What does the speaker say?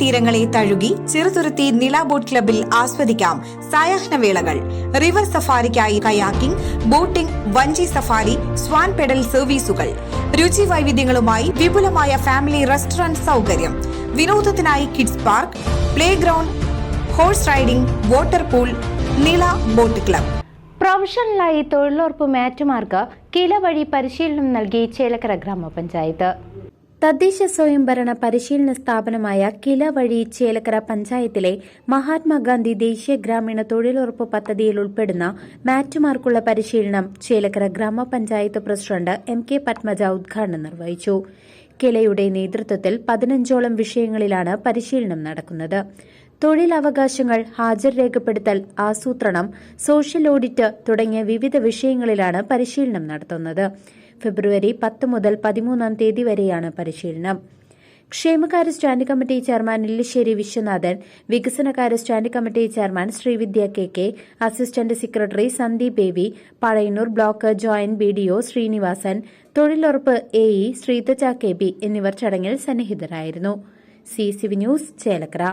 തീരങ്ങളെ തഴുകി ചെറുതുരുത്തി നില ബോട്ട് ക്ലബിൽ ആസ്വദിക്കാം സായാഹ്നവേളകൾ റിവർ സഫാരിക്കായി കയാക്കിംഗ് ബോട്ടിംഗ് വഞ്ചി സഫാരി സ്വാൻ പെഡൽ സർവീസുകൾ. രുചി വൈവിധ്യങ്ങളുമായി വിപുലമായ ഫാമിലി റെസ്റ്റോറന്റ് സൗകര്യം. വിനോദത്തിനായി kids park playground horse riding water pool Nila boat club. പ്രൊഫഷണലായി തൊഴിലുറപ്പ് മാറ്റുമാർക്ക് കില വഴി പരിശീലനം നൽകി ചേലക്കര ഗ്രാമപഞ്ചായത്ത്. തദ്ദേശ സ്വയംഭരണ പരിശീലന സ്ഥാപനമായ കില വഴി ചേലക്കര പഞ്ചായത്തിലെ മഹാത്മാഗാന്ധി ദേശീയ ഗ്രാമീണ തൊഴിലുറപ്പ് പദ്ധതിയിൽ ഉൾപ്പെടുന്ന മാറ്റുമാർക്കുള്ള പരിശീലനം ചേലക്കര ഗ്രാമപഞ്ചായത്ത് പ്രസിഡന്റ് എം കെ പത്മജ ഉദ്ഘാടനം നിർവഹിച്ചു. കിലയുടെ നേതൃത്വത്തിൽ പതിനഞ്ചോളം വിഷയങ്ങളിലാണ് പരിശീലനം നടക്കുന്നത്. തൊഴിലവകാശങ്ങൾ ഹാജർ രേഖപ്പെടുത്തൽ ആസൂത്രണം സോഷ്യൽ ഓഡിറ്റ് തുടങ്ങിയ വിവിധ വിഷയങ്ങളിലാണ് പരിശീലനം നടത്തുന്നത്. ഫെബ്രുവരി പത്ത് മുതൽ പതിമൂന്നാം തീയതി വരെയാണ് പരിശീലനം. ക്ഷേമകാര്യ standing committee chairman Illissery Viswanathan വികസനകാര്യ standing committee chairman Sreevidya K K assistant secretary Sandeep Baby Pazhayannur block joint B D O Srinivasan തൊഴിലുറപ്പ് A E Sreetheja K B എന്നിവർ ചടങ്ങിൽ സന്നിഹിതരായിരുന്നു. C C V news Chelakkara.